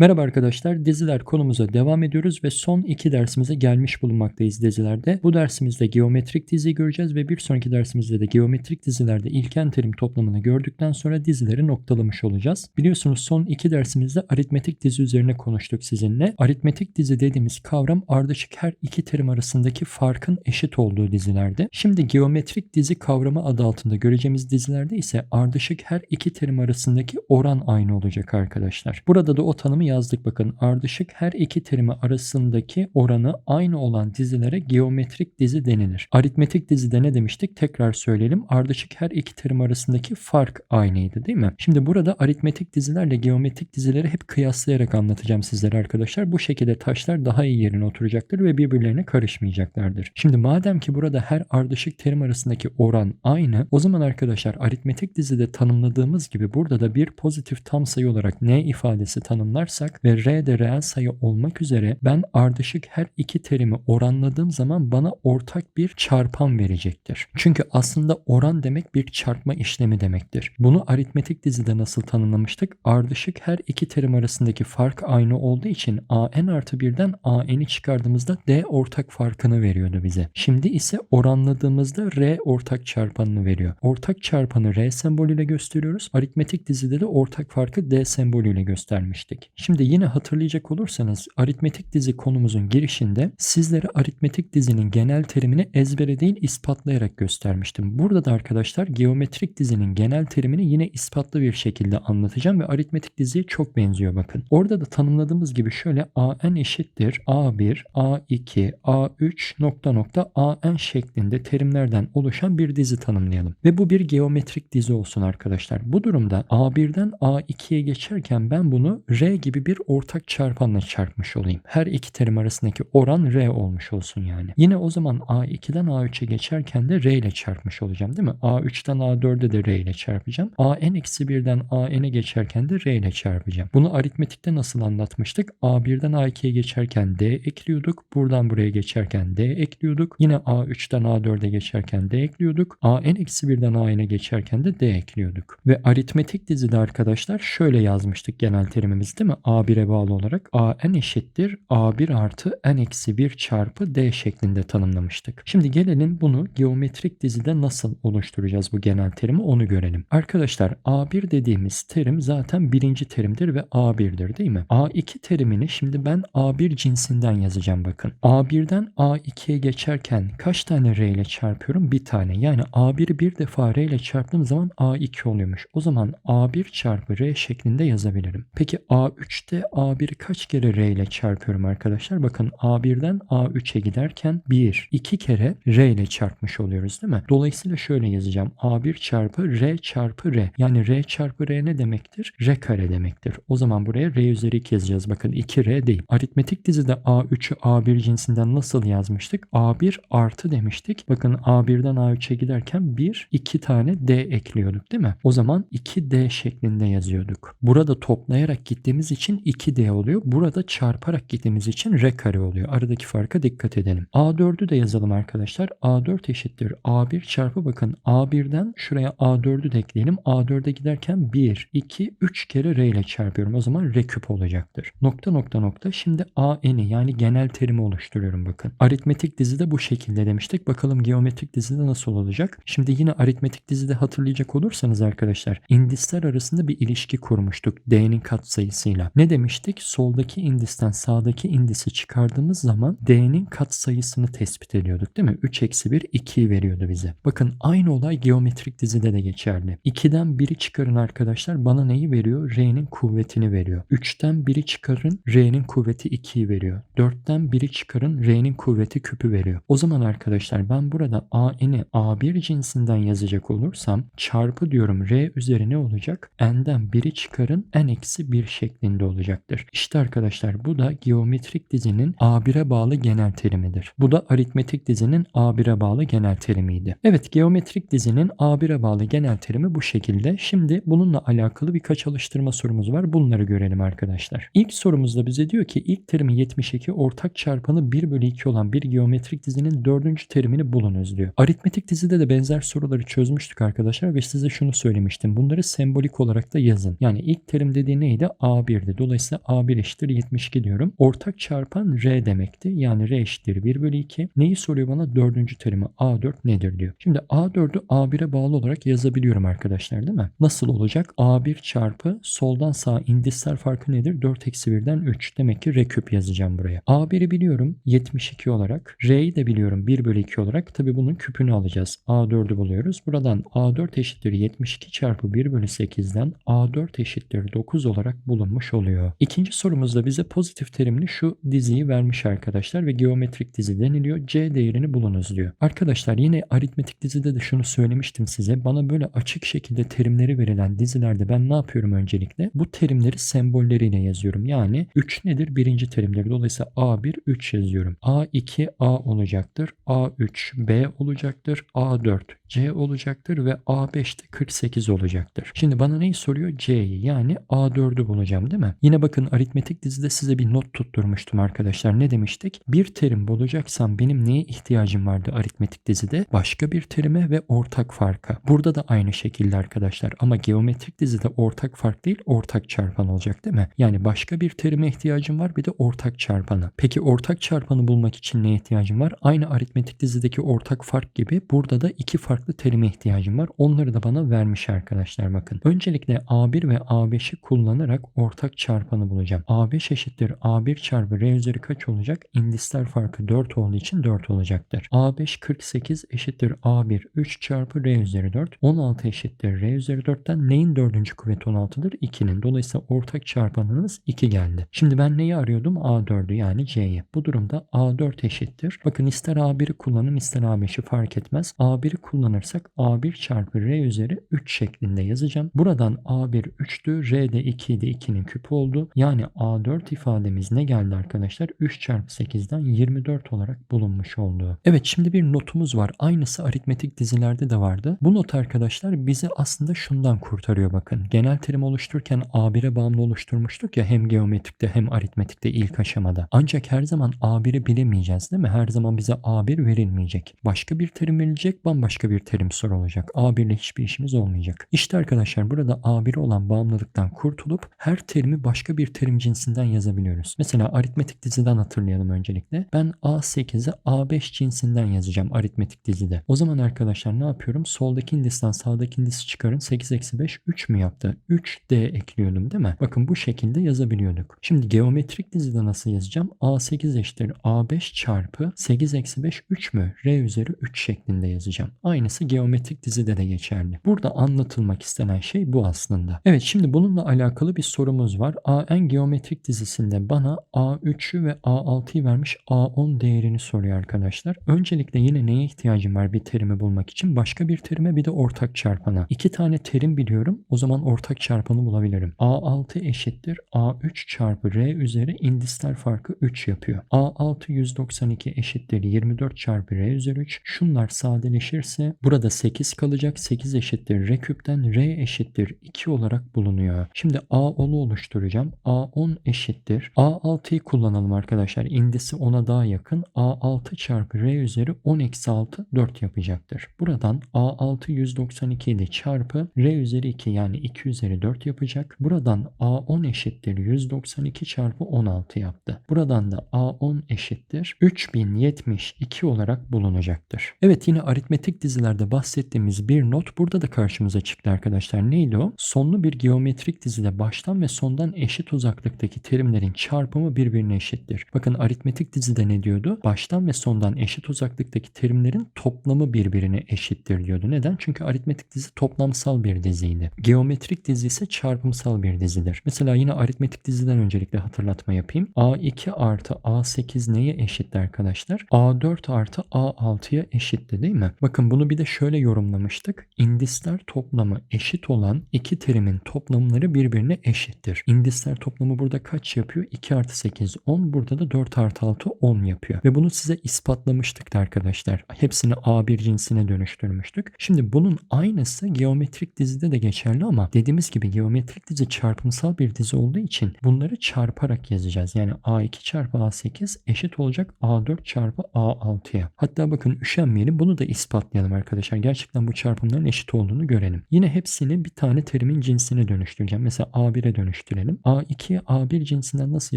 Merhaba arkadaşlar, diziler konumuza devam ediyoruz ve son iki dersimize gelmiş bulunmaktayız dizilerde. Bu dersimizde geometrik dizi göreceğiz ve bir sonraki dersimizde de geometrik dizilerde ilken terim toplamını gördükten sonra dizileri noktalamış olacağız. Biliyorsunuz son iki dersimizde aritmetik dizi üzerine konuştuk sizinle. Aritmetik dizi dediğimiz kavram ardışık her iki terim arasındaki farkın eşit olduğu dizilerde. Şimdi geometrik dizi kavramı adı altında göreceğimiz dizilerde ise ardışık her iki terim arasındaki oran aynı olacak arkadaşlar. Burada da o tanımı yazdık bakın. Ardışık her iki terimi arasındaki oranı aynı olan dizilere geometrik dizi denilir. Aritmetik dizide ne demiştik? Tekrar söyleyelim. Ardışık her iki terim arasındaki fark aynıydı değil mi? Şimdi burada aritmetik dizilerle geometrik dizileri hep kıyaslayarak anlatacağım sizlere arkadaşlar. Bu şekilde taşlar daha iyi yerine oturacaktır ve birbirlerine karışmayacaklardır. Şimdi madem ki burada her ardışık terim arasındaki oran aynı o zaman arkadaşlar aritmetik dizide tanımladığımız gibi burada da bir pozitif tam sayı olarak n ifadesi tanımlarsa yaparsak ve r de reel sayı olmak üzere ben ardışık her iki terimi oranladığım zaman bana ortak bir çarpan verecektir. Çünkü aslında oran demek bir çarpma işlemi demektir. Bunu aritmetik dizide nasıl tanımlamıştık? Ardışık her iki terim arasındaki fark aynı olduğu için an artı 1'den an'i çıkardığımızda d ortak farkını veriyordu bize. Şimdi ise oranladığımızda r ortak çarpanını veriyor. Ortak çarpanı r sembolüyle gösteriyoruz. Aritmetik dizide de ortak farkı d sembolüyle göstermiştik. Şimdi yine hatırlayacak olursanız aritmetik dizi konumuzun girişinde sizlere aritmetik dizinin genel terimini ezbere değil ispatlayarak göstermiştim. Burada da arkadaşlar geometrik dizinin genel terimini yine ispatlı bir şekilde anlatacağım ve aritmetik diziye çok benziyor bakın. Orada da tanımladığımız gibi şöyle an eşittir a1, a2, a3 nokta nokta an şeklinde terimlerden oluşan bir dizi tanımlayalım. Ve bu bir geometrik dizi olsun arkadaşlar. Bu durumda a1'den a2'ye geçerken ben bunu r gibi gibi bir ortak çarpanla çarpmış olayım. Her iki terim arasındaki oran R olmuş olsun yani. Yine o zaman A2'den A3'e geçerken de R ile çarpmış olacağım değil mi? A3'ten A4'e de R ile çarpacağım. AN-1'den AN'e geçerken de R ile çarpacağım. Bunu aritmetikte nasıl anlatmıştık? A1'den A2'ye geçerken D ekliyorduk. Buradan buraya geçerken D ekliyorduk. Yine A3'ten A4'e geçerken D ekliyorduk. AN-1'den AN'e geçerken de D ekliyorduk. Ve aritmetik dizide arkadaşlar şöyle yazmıştık genel terimimiz değil mi? A1'e bağlı olarak AN eşittir A1 artı N eksi 1 çarpı D şeklinde tanımlamıştık. Şimdi gelelim bunu geometrik dizide nasıl oluşturacağız bu genel terimi onu görelim. Arkadaşlar A1 dediğimiz terim zaten birinci terimdir ve A1'dir değil mi? A2 terimini şimdi ben A1 cinsinden yazacağım bakın. A1'den A2'ye geçerken kaç tane R ile çarpıyorum? Bir tane. Yani A1'i bir defa R ile çarptığım zaman A2 oluyormuş. O zaman A1 çarpı R şeklinde yazabilirim. Peki A3 3'te A1 kaç kere R ile çarpıyorum arkadaşlar? Bakın A1'den A3'e giderken 1, 2 kere R ile çarpmış oluyoruz değil mi? Dolayısıyla şöyle yazacağım. A1 çarpı R çarpı R. Yani R çarpı R ne demektir? R kare demektir. O zaman buraya R üzeri 2 yazacağız. Bakın 2R değil. Aritmetik dizide A3'ü A1 cinsinden nasıl yazmıştık? A1 artı demiştik. Bakın A1'den A3'e giderken 1, 2 tane D ekliyorduk değil mi? O zaman 2D şeklinde yazıyorduk. Burada toplayarak gittiğimiz için 2D oluyor. Burada çarparak gittiğimiz için R kare oluyor. Aradaki farka dikkat edelim. A4'ü de yazalım arkadaşlar. A4 eşittir A1 çarpı bakın A1'den şuraya A4'ü de ekleyelim. A4'e giderken 1, 2, 3 kere R ile çarpıyorum. O zaman R küp olacaktır. Nokta nokta nokta. Şimdi AN'i yani genel terimi oluşturuyorum bakın. Aritmetik dizide bu şekilde demiştik. Bakalım geometrik dizide nasıl olacak? Şimdi yine aritmetik dizide hatırlayacak olursanız arkadaşlar indisler arasında bir ilişki kurmuştuk. D'nin katsayısıyla. Ne demiştik? Soldaki indisten sağdaki indisi çıkardığımız zaman D'nin kat sayısını tespit ediyorduk değil mi? 3 eksi 1 2'yi veriyordu bize. Bakın aynı olay geometrik dizide de geçerli. 2'den 1'i çıkarın arkadaşlar bana neyi veriyor? R'nin kuvvetini veriyor. 3'ten 1'i çıkarın R'nin kuvveti 2'yi veriyor. 4'ten 1'i çıkarın R'nin kuvveti küpü veriyor. O zaman arkadaşlar ben burada AN'i A1 cinsinden yazacak olursam çarpı diyorum R üzeri ne olacak? N'den 1'i çıkarın N eksi 1 şeklinde şeklinde olacaktır. İşte arkadaşlar bu da geometrik dizinin A1'e bağlı genel terimidir. Bu da aritmetik dizinin A1'e bağlı genel terimiydi. Evet geometrik dizinin A1'e bağlı genel terimi bu şekilde. Şimdi bununla alakalı birkaç alıştırma sorumuz var. Bunları görelim arkadaşlar. İlk sorumuzda bize diyor ki ilk terimi 72 ortak çarpanı 1 bölü 2 olan bir geometrik dizinin dördüncü terimini bulunuz diyor. Aritmetik dizide de benzer soruları çözmüştük arkadaşlar ve size şunu söylemiştim. Bunları sembolik olarak da yazın. Yani ilk terim dediği neydi? A1 1'di. Dolayısıyla A1 eşittir 72 diyorum. Ortak çarpan R demekti. Yani R eşittir 1 bölü 2. Neyi soruyor bana? Dördüncü terimi A4 nedir diyor. Şimdi A4'ü A1'e bağlı olarak yazabiliyorum arkadaşlar değil mi? Nasıl olacak? A1 çarpı soldan sağa indisler farkı nedir? 4 eksi 1'den 3. Demek ki R küp yazacağım buraya. A1'i biliyorum 72 olarak. R'yi de biliyorum 1 bölü 2 olarak. Tabi bunun küpünü alacağız. A4'ü buluyoruz. Buradan A4 eşittir 72 çarpı 1 bölü 8'den A4 eşittir 9 olarak bulunmuş oluyor. İkinci sorumuzda bize pozitif terimli şu diziyi vermiş arkadaşlar ve geometrik dizi deniliyor. C değerini bulunuz diyor. Arkadaşlar yine aritmetik dizide de şunu söylemiştim size. Bana böyle açık şekilde terimleri verilen dizilerde ben ne yapıyorum öncelikle? Bu terimleri sembolleriyle yazıyorum. Yani 3 nedir? Birinci terimleri. Dolayısıyla A1 3 yazıyorum. A2 A olacaktır. A3 B olacaktır. A4 C olacaktır ve A5'te 48 olacaktır. Şimdi bana neyi soruyor? C'yi yani A4'ü bulacağım değil mi? Yine bakın aritmetik dizide size bir not tutturmuştum arkadaşlar. Ne demiştik? Bir terim bulacaksam benim neye ihtiyacım vardı aritmetik dizide? Başka bir terime ve ortak farka. Burada da aynı şekilde arkadaşlar ama geometrik dizide ortak fark değil ortak çarpan olacak değil mi? Yani başka bir terime ihtiyacım var bir de ortak çarpanı. Peki ortak çarpanı bulmak için neye ihtiyacım var? Aynı aritmetik dizideki ortak fark gibi burada da iki farklı terime ihtiyacım var. Onları da bana vermiş arkadaşlar bakın. Öncelikle A1 ve A5'i kullanarak ortak çarpanı bulacağım. A5 eşittir A1 çarpı R üzeri kaç olacak? İndisler farkı 4 olduğu için 4 olacaktır. A5 48 eşittir A1 3 çarpı R üzeri 4. 16 eşittir R üzeri 4'ten neyin dördüncü kuvveti 16'dır? 2'nin. Dolayısıyla ortak çarpanınız 2 geldi. Şimdi ben neyi arıyordum? A4'ü yani C'yi. Bu durumda A4 eşittir. Bakın ister A1'i kullanın ister A5'i fark etmez. A1'i kullanırsak A1 çarpı R üzeri 3 şeklinde yazacağım. Buradan A1 3'tü. R de 2 idi. 2'nin küpü oldu. Yani A4 ifademiz ne geldi arkadaşlar? 3 çarpı 8'den 24 olarak bulunmuş oldu. Evet şimdi bir notumuz var. Aynısı aritmetik dizilerde de vardı. Bu not arkadaşlar bizi aslında şundan kurtarıyor bakın. Genel terim oluştururken A1'e bağımlı oluşturmuştuk ya hem geometrikte hem aritmetikte ilk aşamada. Ancak her zaman A1'i bilemeyeceğiz değil mi? Her zaman bize A1 verilmeyecek. Başka bir terim verilecek, bambaşka bir terim soru olacak. A1 ile hiçbir işimiz olmayacak. İşte arkadaşlar burada A1'e olan bağımlılıktan kurtulup her terimi başka bir terim cinsinden yazabiliyoruz. Mesela aritmetik diziden hatırlayalım öncelikle. Ben A8'i A5 cinsinden yazacağım aritmetik dizide. O zaman arkadaşlar ne yapıyorum? Soldaki indisten sağdaki indisi çıkarın. 8 eksi 5 3 mü yaptı? 3D ekliyordum değil mi? Bakın bu şekilde yazabiliyorduk. Şimdi geometrik dizide nasıl yazacağım? A8 eşittir A5 çarpı 8 eksi 5 3 mü? R üzeri 3 şeklinde yazacağım. Aynısı geometrik dizide de geçerli. Burada anlatılmak istenen şey bu aslında. Evet şimdi bununla alakalı bir sorumuz var. AN geometrik dizisinde bana A3'ü ve A6'yı vermiş A10 değerini soruyor arkadaşlar. Öncelikle yine neye ihtiyacım var bir terimi bulmak için? Başka bir terime bir de ortak çarpana. İki tane terim biliyorum. O zaman ortak çarpanı bulabilirim. A6 eşittir A3 çarpı R üzeri indisler farkı 3 yapıyor. A6 192 eşittir 24 çarpı R üzeri 3. Şunlar sadeleşirse burada 8 kalacak. 8 eşittir R küpten R eşittir 2 olarak bulunuyor. Şimdi A10'u oluşturacağım. A10 eşittir. A6'yı kullanalım arkadaşlar. İndisi 10'a daha yakın. A6 çarpı R üzeri 10 eksi 6 4 yapacaktır. Buradan A6 192 ile çarpı R üzeri 2 yani 2 üzeri 4 yapacak. Buradan A10 eşittir 192 çarpı 16 yaptı. Buradan da A10 eşittir 3072 olarak bulunacaktır. Evet yine aritmetik dizilerde bahsettiğimiz bir not burada da karşımıza çıktı arkadaşlar. Neydi o? Sonlu bir geometrik dizide baştan ve sondan eşit uzaklıktaki terimlerin çarpımı birbirine eşittir. Bakın aritmetik dizide ne diyordu? Baştan ve sondan eşit uzaklıktaki terimlerin toplamı birbirine eşittir diyordu. Neden? Çünkü aritmetik dizi toplamsal bir diziydi. Geometrik dizi ise çarpımsal bir dizidir. Mesela yine aritmetik diziden öncelikle hatırlatma yapayım. A2 artı A8 neye eşitti arkadaşlar? A4 artı A6'ya eşitti değil mi? Bakın bunu bir de şöyle yorumlamıştık. İndisler toplamı eşit olan iki terimin toplamları birbirine eşittir. İndisler toplamı burada kaç yapıyor? 2 artı 8 10. Burada da 4 artı 6 10 yapıyor. Ve bunu size ispatlamıştık da arkadaşlar. Hepsini A1 cinsine dönüştürmüştük. Şimdi bunun aynısı geometrik dizide de geçerli ama dediğimiz gibi geometrik dizi çarpımsal bir dizi olduğu için bunları çarparak yazacağız. Yani A2 çarpı A8 eşit olacak A4 çarpı A6'ya. Hatta bakın üşenmeyelim bunu da ispatlayalım arkadaşlar. Gerçekten bu çarpımların eşit olduğunu görelim. Yine hepsini bir tane terimin cinsine dönüştüreceğim. Mesela A1'e dönüştürelim. A2'ye A1 cinsinden nasıl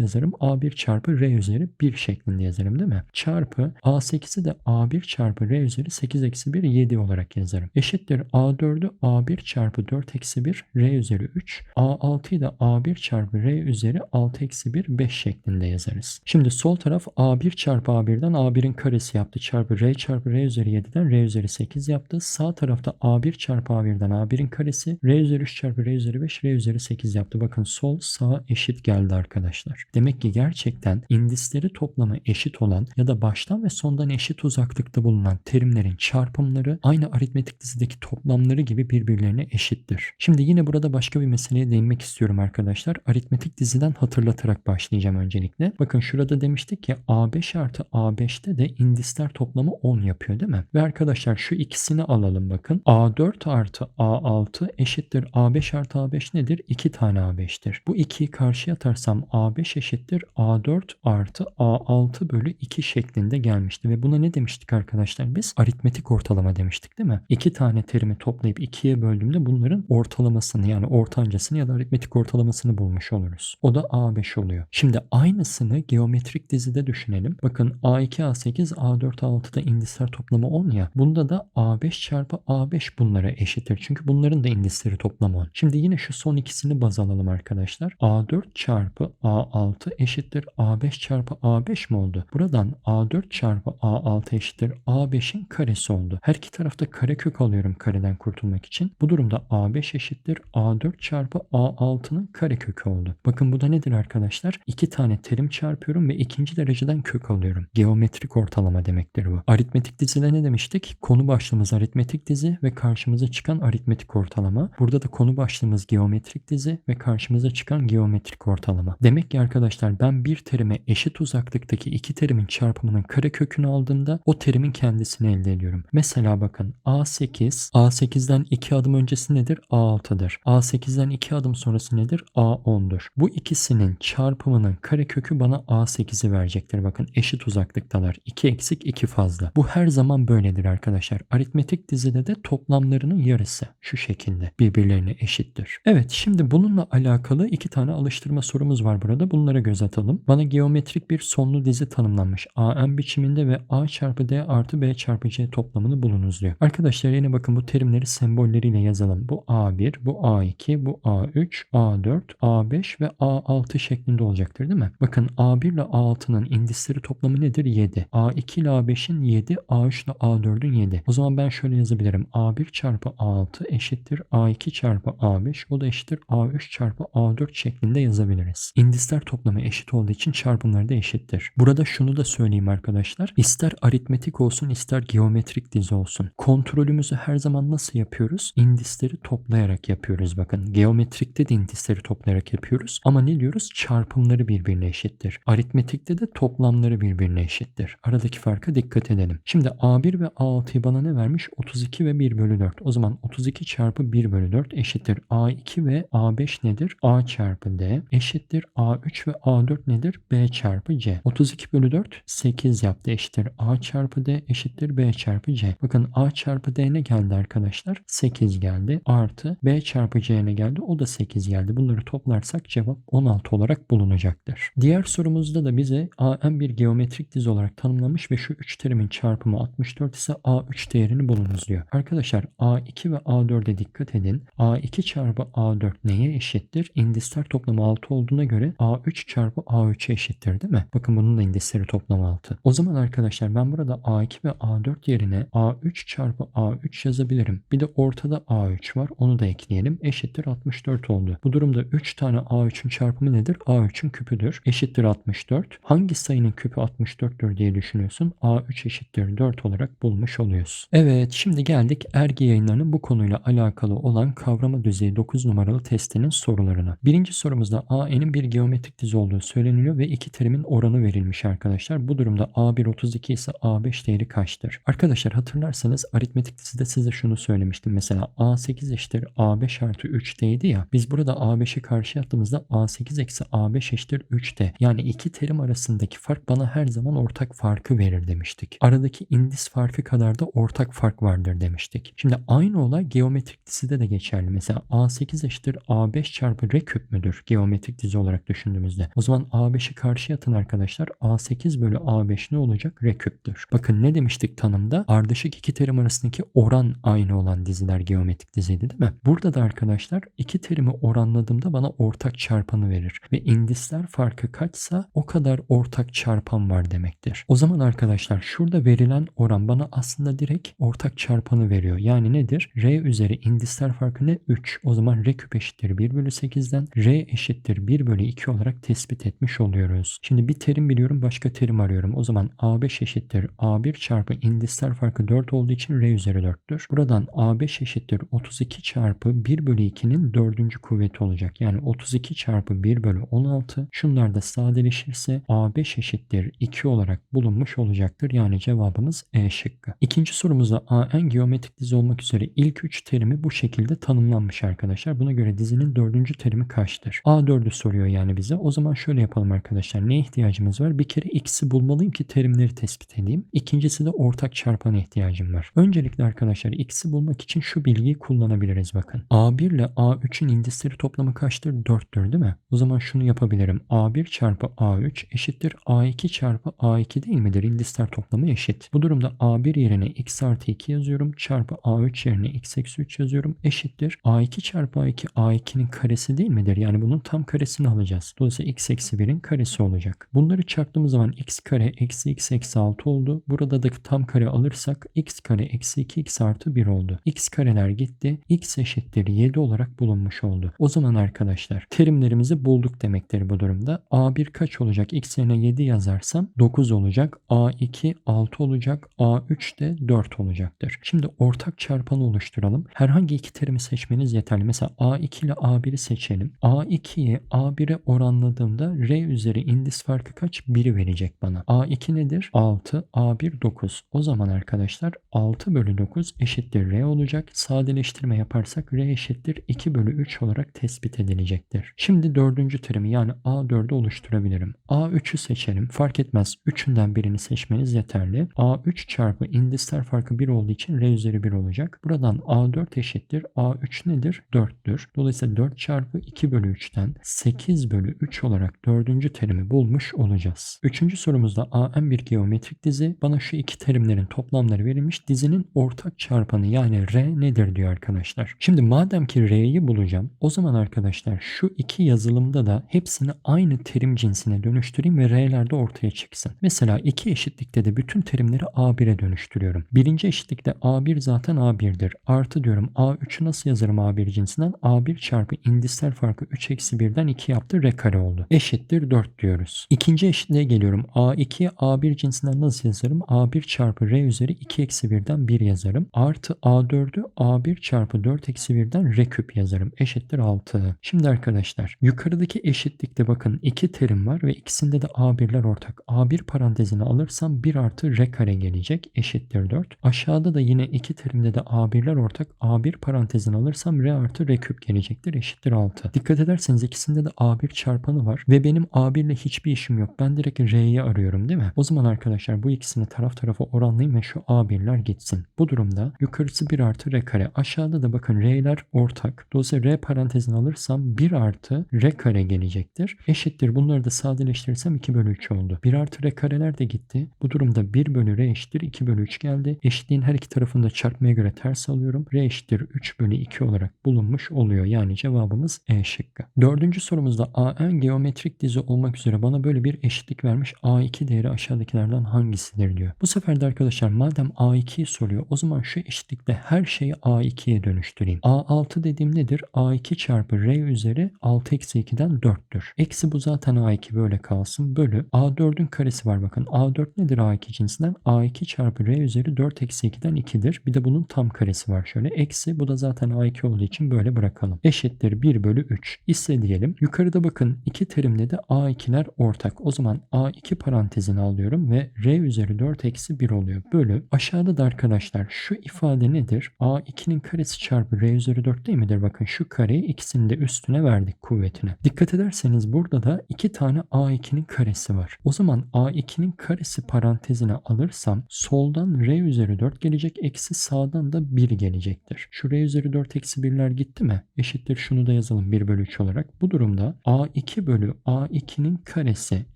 yazarım? A1 çarpı R üzeri 1 şeklinde yazarım değil mi? Çarpı A8'i de A1 çarpı R üzeri 8 eksi 1 7 olarak yazarım. Eşittir A4'ü A1 çarpı 4 eksi 1 R üzeri 3. A6'yı da A1 çarpı R üzeri 6 eksi 1 5 şeklinde yazarız. Şimdi sol taraf A1 çarpı A1'den A1'in karesi yaptı. Çarpı R çarpı R üzeri 7'den R üzeri 8 yaptı. Sağ tarafta A1 çarpı A1'den A1'in karesi R üzeri 3 çarpı R üzeri 5 R üzeri 8 yaptı. Bakın sol sağ eşit geldi arkadaşlar. Demek ki gerçekten indisleri toplamı eşit olan ya da baştan ve sondan eşit uzaklıkta bulunan terimlerin çarpımları aynı aritmetik dizideki toplamları gibi birbirlerine eşittir. Şimdi yine burada başka bir meseleye değinmek istiyorum arkadaşlar. Aritmetik diziden hatırlatarak başlayacağım öncelikle. Bakın şurada demiştik ki A5 artı A5'te de indisler toplamı 10 yapıyor değil mi? Ve arkadaşlar şu ikisini alalım bakın. A4 artı A6 eşittir A5 artı A5 nedir? 2 tane A5'tir. Bu 2'yi karşıya atarsam A5 eşittir A4 artı A6 bölü 2 şeklinde gelmişti. Ve buna ne demiştik arkadaşlar biz? Aritmetik ortalama demiştik değil mi? İki tane terimi toplayıp ikiye böldüğümde bunların ortalamasını yani ortancasını ya da aritmetik ortalamasını bulmuş oluruz. O da A5 oluyor. Şimdi aynısını geometrik dizide düşünelim. Bakın A2, A8, A4, A6'da indisler toplamı 10 ya. Bunda da A5 çarpı A5 bunlara eşittir. Çünkü bunların da indisleri toplamı 10. Şimdi yine şu son ikisini baz alalım arkadaşlar. A4 çarpı A6 eşittir A5 çarpı A5 mi oldu? Buradan A4 çarpı A6 eşittir A5'in karesi oldu. Her iki tarafta karekök alıyorum kareden kurtulmak için. Bu durumda A5 eşittir A4 çarpı A6'nın karekökü oldu. Bakın bu da nedir arkadaşlar? İki tane terim çarpıyorum ve ikinci dereceden kök alıyorum. Geometrik ortalama demektir bu. Aritmetik dizide ne demiştik? Konu başlığımız aritmetik dizi ve karşımıza çıkan aritmetik ortalama. Burada da konu başlığımız geometrik dizi ve karşımıza çıkan geometrik ortalama. Demek ki arkadaşlar ben bir terime eşit uzaklıktaki iki terimin çarpımının karekökünü aldığımda o terimin kendisini elde ediyorum. Mesela bakın A8, A8'den 2 adım öncesi nedir? A6'dır. A8'den 2 adım sonrası nedir? A10'dur. Bu ikisinin çarpımının karekökü bana A8'i verecektir. Bakın eşit uzaklıktalar. 2 eksik 2 fazla. Bu her zaman böyledir arkadaşlar. Aritmetik dizide de toplamlarının yarısı şu şekilde birbirlerine eşittir. Evet şimdi bununla alakalı iki tane alıştırma sorumuz var burada. Bunlara göz atalım. Bana geometrik bir sonlu dizi tanımlanmış. AM biçiminde ve A çarpı D artı B çarpı C toplamını bulunuz diyor. Arkadaşlar yine bakın bu terimleri sembolleriyle yazalım. Bu A1, bu A2, bu A3, A4, A5 ve A6 şeklinde olacaktır değil mi? Bakın A1 ile A6'nın indisleri toplamı nedir? 7. A2 ile A5'in 7, A3 ile A4'ün 7. O zaman ben şöyle yazabilirim. A1 çarpı A6 eşittir A2 çarpı A5 o da eşittir A3 çarpı A4 şeklinde yazabiliriz. İndisler toplamı eşit olduğu için çarpımları da eşittir. Burada şunu da söyleyeyim arkadaşlar. İster aritmetik olsun ister geometrik dizi olsun. Kontrolümüzü her zaman nasıl yapıyoruz? İndisleri toplayarak yapıyoruz bakın. Geometrikte de indisleri toplayarak yapıyoruz. Ama ne diyoruz? Çarpımları birbirine eşittir. Aritmetikte de toplamları birbirine eşittir. Aradaki farka dikkat edelim. Şimdi A1 ve A6'yı bana vermiş? 32 ve 1 bölü 4. O zaman 32 çarpı 1 bölü 4 eşittir. A2 ve A5 nedir? A çarpı D eşittir. A3 ve A4 nedir? B çarpı C. 32 bölü 4 8 yaptı eşittir. A çarpı D eşittir. B çarpı C. Bakın A çarpı D ne geldi arkadaşlar? 8 geldi. Artı B çarpı C ne geldi? O da 8 geldi. Bunları toplarsak cevap 16 olarak bulunacaktır. Diğer sorumuzda da bize AM bir geometrik dizi olarak tanımlamış ve şu 3 terimin çarpımı 64 ise A3 değerini bulunuz diyor. Arkadaşlar A2 ve A4'e dikkat edin. A2 çarpı A4 neye eşittir? İndisler toplamı 6 olduğuna göre A3 çarpı A3'e eşittir değil mi? Bakın bunun da indisleri toplamı 6. O zaman arkadaşlar ben burada A2 ve A4 yerine A3 çarpı A3 yazabilirim. Bir de ortada A3 var. Onu da ekleyelim. Eşittir 64 oldu. Bu durumda 3 tane A3'ün çarpımı nedir? A3'ün küpüdür. Eşittir 64. Hangi sayının küpü 64'tür diye düşünüyorsun. A3 eşittir 4 olarak bulmuş oluyoruz. Evet şimdi geldik Ergi yayınlarının bu konuyla alakalı olan kavrama düzeyi 9 numaralı testinin sorularına. Birinci sorumuzda AN'in bir geometrik dizi olduğu söyleniliyor ve iki terimin oranı verilmiş arkadaşlar. Bu durumda A1 32 ise A5 değeri kaçtır? Arkadaşlar hatırlarsanız aritmetik dizide size şunu söylemiştim. Mesela A8 eşittir A5 artı 3D'ydi ya. Biz burada A5'i karşıya attığımızda A8 eksi A5 eşittir 3D. Yani iki terim arasındaki fark bana her zaman ortak farkı verir demiştik. Aradaki indis farkı kadar da ortak ortak fark vardır demiştik. Şimdi aynı olay geometrik dizide de geçerli. Mesela A8 eşittir A5 çarpı R küp müdür? Geometrik dizi olarak düşündüğümüzde. O zaman A5'i karşıya atın arkadaşlar. A8 bölü A5 ne olacak? R küptür. Bakın ne demiştik tanımda? Ardışık iki terim arasındaki oran aynı olan diziler geometrik diziydi değil mi? Burada da arkadaşlar iki terimi oranladığımda bana ortak çarpanı verir. Ve indisler farkı kaçsa o kadar ortak çarpan var demektir. O zaman arkadaşlar şurada verilen oran bana aslında direkt ortak çarpanı veriyor. Yani nedir? R üzeri indisler farkı ne? 3. O zaman R küp eşittir 1 bölü 8'den R eşittir 1 bölü 2 olarak tespit etmiş oluyoruz. Şimdi bir terim biliyorum başka terim arıyorum. O zaman A5 eşittir A1 çarpı indisler farkı 4 olduğu için R üzeri 4'tür. Buradan A5 eşittir 32 çarpı 1 bölü 2'nin 4. kuvveti olacak. Yani 32 çarpı 1 bölü 16. Şunlar da sadeleşirse A5 eşittir 2 olarak bulunmuş olacaktır. Yani cevabımız E şıkkı. İkinci sorumuzda AN geometrik dizi olmak üzere ilk 3 terimi bu şekilde tanımlanmış arkadaşlar. Buna göre dizinin 4. terimi kaçtır? A4'ü soruyor yani bize. O zaman şöyle yapalım arkadaşlar. Neye ihtiyacımız var? Bir kere x'i bulmalıyım ki terimleri tespit edeyim. İkincisi de ortak çarpana ihtiyacım var. Öncelikle arkadaşlar x'i bulmak için şu bilgiyi kullanabiliriz bakın. A1 ile A3'ün indisleri toplamı kaçtır? 4'tür değil mi? O zaman şunu yapabilirim. A1 çarpı A3 eşittir A2 çarpı A2 değil midir? İndisler toplamı eşit. Bu durumda A1 yerine x artı 2 yazıyorum. Çarpı A3 yerine x eksi 3 yazıyorum. Eşittir. A2 çarpı A2 A2'nin karesi değil midir? Yani bunun tam karesini alacağız. Dolayısıyla x eksi 1'in karesi olacak. Bunları çarptığımız zaman x kare eksi x eksi 6 oldu. Burada da tam kare alırsak x kare eksi 2 x artı 1 oldu. x kareler gitti. x eşittir 7 olarak bulunmuş oldu. O zaman arkadaşlar terimlerimizi bulduk demektir bu durumda. A1 kaç olacak? x yerine 7 yazarsam 9 olacak. A2 6 olacak. A3 de 4 olacaktır. Şimdi ortak çarpanı oluşturalım. Herhangi iki terimi seçmeniz yeterli. Mesela A2 ile A1'i seçelim. A2'yi A1'e oranladığımda R üzeri indis farkı kaç? 1'i verecek bana. A2 nedir? 6. A1 9. O zaman arkadaşlar 6 bölü 9 eşittir R olacak. Sadeleştirme yaparsak R eşittir 2 bölü 3 olarak tespit edilecektir. Şimdi dördüncü terimi yani A4'ü oluşturabilirim. A3'ü seçelim. Fark etmez. Üçünden birini seçmeniz yeterli. A3 çarpı indisler farkı 1 olduğu için R üzeri 1 olacak. Buradan A4 eşittir. A3 nedir? 4'tür. Dolayısıyla 4 çarpı 2 bölü 3'ten 8 bölü 3 olarak dördüncü terimi bulmuş olacağız. Üçüncü sorumuzda AN bir geometrik dizi. Bana şu iki terimlerin toplamları verilmiş. Dizinin ortak çarpanı yani R nedir diyor arkadaşlar. Şimdi madem ki R'yi bulacağım o zaman arkadaşlar şu iki yazılımda da hepsini aynı terim cinsine dönüştüreyim ve R'ler de ortaya çıksın. Mesela iki eşitlikte de bütün terimleri A1'e dönüştürüyorum. Birinci eşitlikte A1 zaten A1'dir. Artı diyorum A3'ü nasıl yazarım A1 cinsinden? A1 çarpı indisler farkı 3 eksi 1'den 2 yaptı. R kare oldu. Eşittir 4 diyoruz. İkinci eşitliğe geliyorum. A2'yi A1 cinsinden nasıl yazarım? A1 çarpı R üzeri 2 eksi 1'den 1 yazarım. Artı A4'ü A1 çarpı 4 eksi 1'den R küp yazarım. Eşittir 6. Şimdi arkadaşlar yukarıdaki eşitlikte bakın iki terim var ve ikisinde de A1'ler ortak. A1 parantezini alırsam 1 artı R kare gelecek. Eşittir 4. Aşağıda da yine iki terimde de A1'ler ortak. A1 parantezini alırsam R artı R küp gelecektir. Eşittir 6. Dikkat ederseniz ikisinde de A1 çarpanı var ve benim A1 ile hiçbir işim yok. Ben direkt R'yi arıyorum değil mi? O zaman arkadaşlar bu ikisini taraf tarafa oranlayayım ve şu A1'ler gitsin. Bu durumda yukarısı 1 artı R kare. Aşağıda da bakın R'ler ortak. Dolayısıyla R parantezini alırsam 1 artı R kare gelecektir. Eşittir. Bunları da sadeleştirirsem 2 bölü 3 oldu. 1 artı R kareler de gitti. Bu durumda 1 bölü R eşittir 2 bölü 3 geldi. Eşitliğin her iki tarafını da çarpmaya göre ters alıyorum. R eşittir 3 bölü 2 olarak bulunmuş oluyor. Yani cevabımız E şıkkı. Dördüncü sorumuzda AN geometrik dizi olmak üzere bana böyle bir eşitlik vermiş. A2 değeri aşağıdakilerden hangisidir diyor. Bu sefer de arkadaşlar madem A2'yi soruyor o zaman şu eşitlikte her şeyi A2'ye dönüştüreyim. A6 dediğim nedir? A2 çarpı R üzeri 6 eksi 2'den 4'tür. Eksi bu zaten A2 böyle kalsın. Bölü A4'ün karesi var bakın. A4 nedir A2 cinsinden? A2 çarpı R üzeri 4 eksi 2'den 2'dir. Bir de bunun tam karesi var şöyle. Eksi bu da zaten A2 olduğu için böyle bırakalım. Eşittir 1 bölü 3. İste diyelim. Yukarıda bakın iki terimde de A2'ler ortak. O zaman A2 parantezini alıyorum ve R üzeri 4 eksi 1 oluyor. Bölü. Aşağıda da arkadaşlar şu ifade nedir? A2'nin karesi çarpı R üzeri 4 değil midir? Bakın şu kareyi ikisini de üstüne verdik kuvvetine. Dikkat ederseniz burada da iki tane A2'nin karesi var. O zaman A2'nin karesi parantezine alırsam soldan R üzeri üzeri 4 gelecek. Eksi sağdan da 1 gelecektir. Şu R üzeri 4 eksi 1'ler gitti mi? Eşittir şunu da yazalım 1 bölü 3 olarak. Bu durumda A2 bölü A2'nin karesi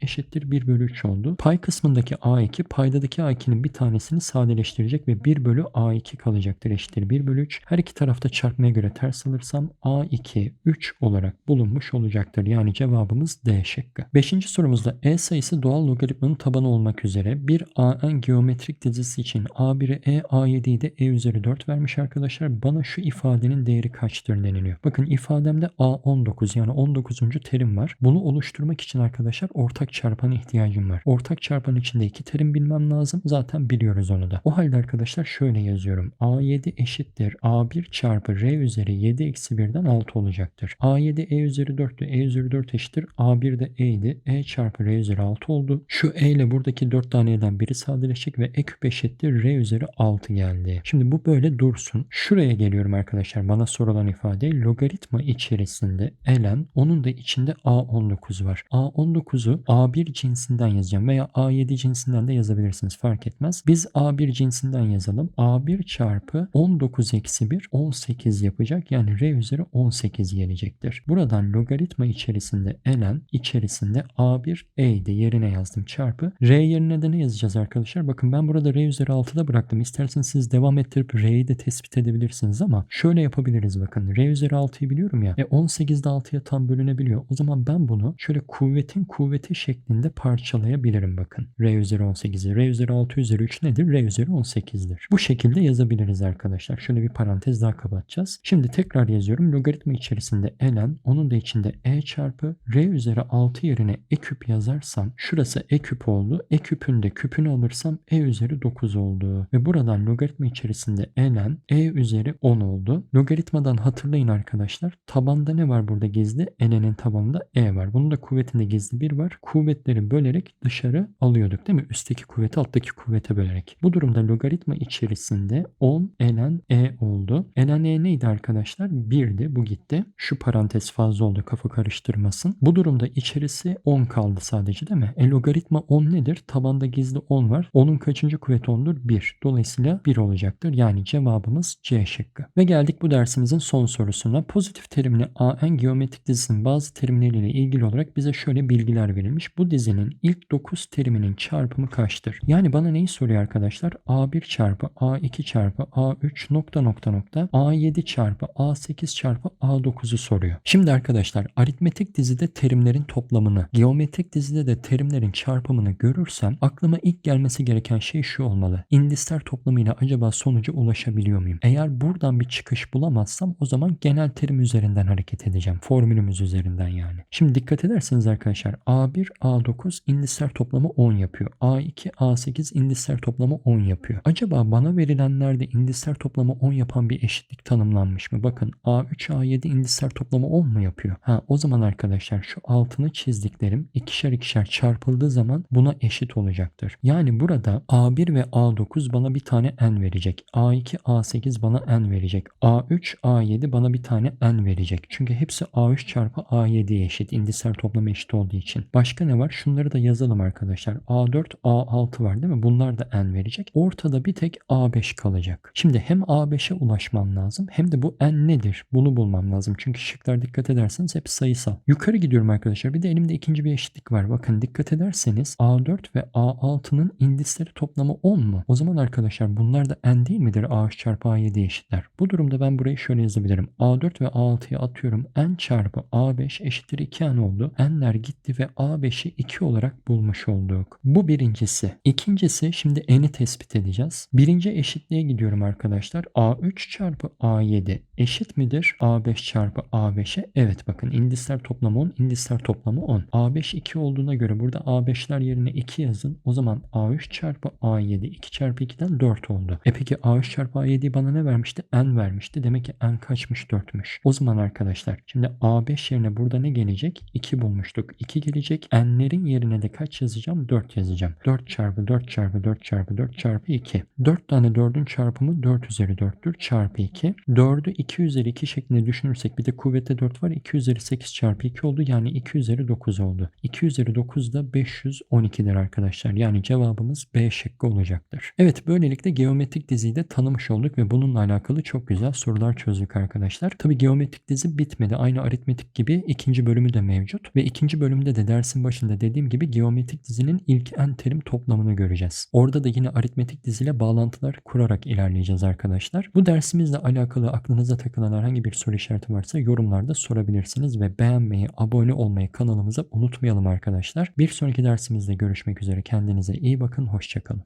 eşittir 1 bölü 3 oldu. Pay kısmındaki A2 paydadaki A2'nin bir tanesini sadeleştirecek ve 1 bölü A2 kalacaktır eşittir 1 bölü 3. Her iki tarafta çarpmaya göre ters alırsam A2 3 olarak bulunmuş olacaktır. Yani cevabımız D şıkkı. Beşinci sorumuzda E sayısı doğal logaritmanın tabanı olmak üzere bir AN geometrik dizisi için A1'e E, A7'yi de E üzeri 4 vermiş arkadaşlar. Bana şu ifadenin değeri kaçtır deniliyor. Bakın ifademde A19 yani 19. terim var. Bunu oluşturmak için arkadaşlar ortak çarpana ihtiyacım var. Ortak çarpan içinde iki terim bilmem lazım. Zaten biliyoruz onu da. O halde arkadaşlar şöyle yazıyorum. A7 eşittir A1 çarpı R üzeri 7 eksi 1'den 6 olacaktır. A7 E üzeri 4'tü. E üzeri 4 eşittir. A1 de E idi. E çarpı R üzeri 6 oldu. Şu E ile buradaki 4 taneden biri sadeleşecek ve E küp eşittir R üzeri 6 geldi. Şimdi bu böyle dursun. Şuraya geliyorum arkadaşlar. Bana sorulan ifade logaritma içerisinde ln onun da içinde A19 var. A19'u A1 cinsinden yazacağım veya A7 cinsinden de yazabilirsiniz fark etmez. Biz A1 cinsinden yazalım. A1 çarpı 19 eksi 1 18 yapacak. Yani R üzeri 18 gelecektir. Buradan logaritma içerisinde ln içerisinde A1 E'yi de yerine yazdım çarpı. R yerine de ne yazacağız arkadaşlar? Bakın ben burada R üzeri 6'da bıraktım. İsterseniz siz devam ettirip R'yi de tespit edebilirsiniz ama şöyle yapabiliriz bakın. R üzeri 6'yı biliyorum ya. E 18'de 6'ya tam bölünebiliyor. O zaman ben bunu şöyle kuvvetin kuvveti şeklinde parçalayabilirim bakın. R üzeri 18'i. R üzeri 6 üzeri 3 nedir? R üzeri 18'dir. Bu şekilde yazabiliriz arkadaşlar. Şöyle bir parantez daha kapatacağız. Şimdi tekrar yazıyorum. Logaritma içerisinde ln onun da içinde e çarpı R üzeri 6 yerine e küp yazarsam şurası e küp oldu. E küpün de küpünü alırsam e üzeri 9 oldu. Ve buradan logaritma içerisinde ln e üzeri 10 oldu. Logaritmadan hatırlayın arkadaşlar. Tabanda ne var burada gizli? ln'in tabanında e var. Bunun da kuvvetinde gizli 1 var. Kuvvetleri bölerek dışarı alıyorduk değil mi? Üstteki kuvveti alttaki kuvvete bölerek. Bu durumda logaritma içerisinde 10 ln e oldu. ln e neydi arkadaşlar? 1'di. Bu gitti. Şu parantez fazla oldu kafa karıştırmasın. Bu durumda içerisi 10 kaldı sadece değil mi? E logaritma 10 nedir? Tabanda gizli 10 var. 10'un kaçıncı kuvveti 10'dur? 1. Dolayısıyla 1 olacaktır. Yani cevabımız C şıkkı. Ve geldik bu dersimizin son sorusuna. Pozitif terimli AN geometrik dizisinin bazı terimleriyle ilgili olarak bize şöyle bilgiler verilmiş. Bu dizinin ilk 9 teriminin çarpımı kaçtır? Yani bana neyi soruyor arkadaşlar? A1 çarpı A2 çarpı A3 nokta nokta nokta A7 çarpı A8 çarpı A9'u soruyor. Şimdi arkadaşlar aritmetik dizide terimlerin toplamını, geometrik dizide de terimlerin çarpımını görürsem aklıma ilk gelmesi gereken şey şu olmalı. İndisler toplamıyla acaba sonuca ulaşabiliyor muyum? Eğer buradan bir çıkış bulamazsam o zaman genel terim üzerinden hareket edeceğim. Formülümüz üzerinden yani. Şimdi dikkat ederseniz arkadaşlar A1, A9 indisler toplamı 10 yapıyor. A2, A8 indisler toplamı 10 yapıyor. Acaba bana verilenlerde indisler toplamı 10 yapan bir eşitlik tanımlanmış mı? Bakın A3, A7 indisler toplamı 10 mu yapıyor? Ha o zaman arkadaşlar şu altını çizdiklerim ikişer ikişer çarpıldığı zaman buna eşit olacaktır. Yani burada A1 ve A9 bana bir tane n verecek. A2, A8 bana n verecek. A3, A7 bana bir tane n verecek. Çünkü hepsi A3 çarpı A7'ye eşit. İndisler toplamı eşit olduğu için. Başka ne var? Şunları da yazalım arkadaşlar. A4, A6 var değil mi? Bunlar da n verecek. Ortada bir tek A5 kalacak. Şimdi hem A5'e ulaşmam lazım hem de bu n nedir? Bunu bulmam lazım. Çünkü şıklar dikkat ederseniz hep sayısal. Yukarı gidiyorum arkadaşlar. Bir de elimde ikinci bir eşitlik var. Bakın dikkat ederseniz A4 ve A6'nın indisleri toplamı 10 mu? O zaman arkadaşlar bunlar da n değil midir? A3 çarpı A7 eşitler. Bu durumda ben burayı şöyle yazabilirim. A4 ve A6'ya atıyorum. n çarpı A5 eşittir 2n oldu. n'ler gitti ve A5'i 2 olarak bulmuş olduk. Bu birincisi. İkincisi şimdi n'i tespit edeceğiz. Birinci eşitliğe gidiyorum arkadaşlar. A3 çarpı A7 eşit midir? A5 çarpı A5'e. Evet bakın indisler toplamı 10, indisler toplamı 10. A5 2 olduğuna göre burada A5'ler yerine 2 yazın. O zaman A3 çarpı A7 2 çarpı 2'den 4 oldu. E peki A3 çarpı A7'yi bana ne vermişti? N vermişti. Demek ki N kaçmış? 4'müş. O zaman arkadaşlar şimdi A5 yerine burada ne gelecek? 2 bulmuştuk. 2 gelecek. N'lerin yerine de kaç yazacağım? 4 yazacağım. 4 çarpı 4 çarpı 4 çarpı 4 çarpı 2. 4 tane 4'ün çarpımı 4 üzeri 4'tür. Çarpı 2. 4'ü 2 üzeri 2 şeklinde düşünürsek bir de kuvvette 4 var. 2 üzeri 8 çarpı 2 oldu. Yani 2 üzeri 9 oldu. 2 üzeri 9 da 512'dir arkadaşlar. Yani cevabımız B şıkkı olacaktır. Evet böylelikle geometrik diziyi de tanımış olduk ve bununla alakalı çok güzel sorular çözdük arkadaşlar. Tabi geometrik dizi bitmedi. Aynı aritmetik gibi ikinci bölümü de mevcut. Ve ikinci bölümde de dersin başında dediğim gibi geometrik dizinin ilk en terim toplamını göreceğiz. Orada da yine aritmetik diziyle bağlantılar kurarak ilerleyeceğiz arkadaşlar. Bu dersimizle alakalı aklınıza takılan herhangi bir soru işareti varsa yorumlarda sorabilirsiniz ve beğenmeyi, abone olmayı kanalımıza unutmayalım arkadaşlar. Bir sonraki dersimizde görüşmek üzere. Kendinize iyi bakın. Hoşçakalın.